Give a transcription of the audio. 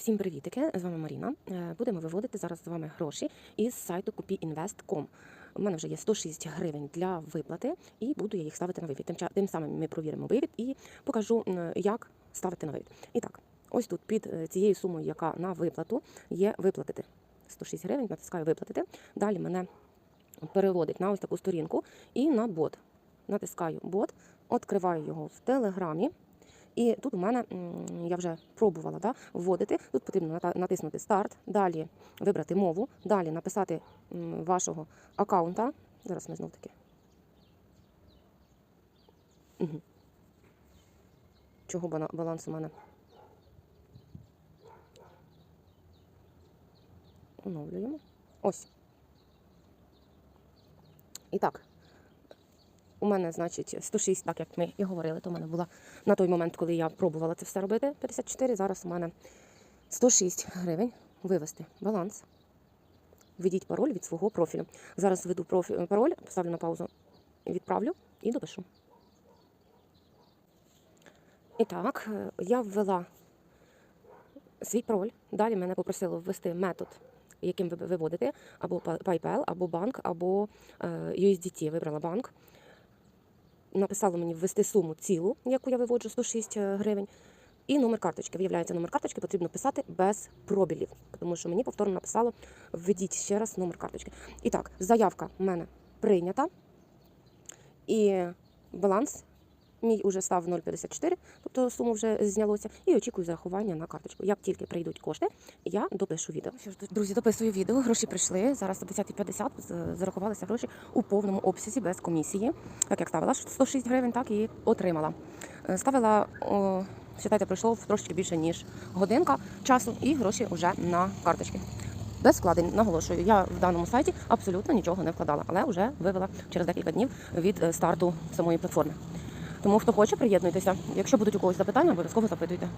Всім привітики! З вами Маріна. Е, Будемо виводити зараз з вами гроші із сайту kupinvest.com. У мене вже є 106 гривень для виплати, і буду я їх ставити на вивід. Тим, тим самим ми провіримо вивід і покажу, як ставити на вивід. І так, ось тут під е, цією сумою, яка на виплату, є виплатити. 106 гривень, натискаю виплатити. Далі мене переводить на ось таку сторінку і на бот. Натискаю бот, відкриваю його в телеграмі. І тут у мене я вже пробувала да, вводити. Тут потрібно натиснути старт, далі вибрати мову, далі написати вашого аккаунта. Зараз ми знов таки. Чого баланс у мене? Оновлюємо. Ось. І так, у мене, значить, 106, так як ми і говорили, то в мене була на той момент, коли я пробувала це все робити, 54. Зараз у мене 106 гривень. Вивести баланс. Введіть пароль від свого профілю. Зараз введу пароль, поставлю на паузу, відправлю і допишу. І так, е, я ввела свій пароль. Далі мене попросило ввести метод, яким ви виводите, або PayPal, або банк, або е, USDT. Вибрала банк. Написало мені ввести суму цілу, яку я виводжу 106 гривень. І номер карточки. Виявляється, номер карточки потрібно писати без пробілів, тому що мені повторно написало введіть ще раз номер карточки. І так, заявка в мене прийнята. І баланс мій уже став 0,54, тобто суму вже знялося, і очікую зарахування на карточку. Як тільки прийдуть кошти, я допишу відео. Що ж, друзі, дописую відео. Гроші прийшли. Зараз о 10.50 зарахувалися гроші у повному обсязі без комісії. Так як ставила 106 гривень, так і отримала. Е, Ставила, о, вважайте, пройшло трошки більше ніж годинка часу, і гроші вже на карточки. Без вкладень, наголошую, я в даному сайті абсолютно нічого не вкладала, але вже вивела через декілька днів від е, старту самої платформи. Тому хто хоче, приєднуйтеся. Якщо будуть у когось запитання, обов'язково запитуйте.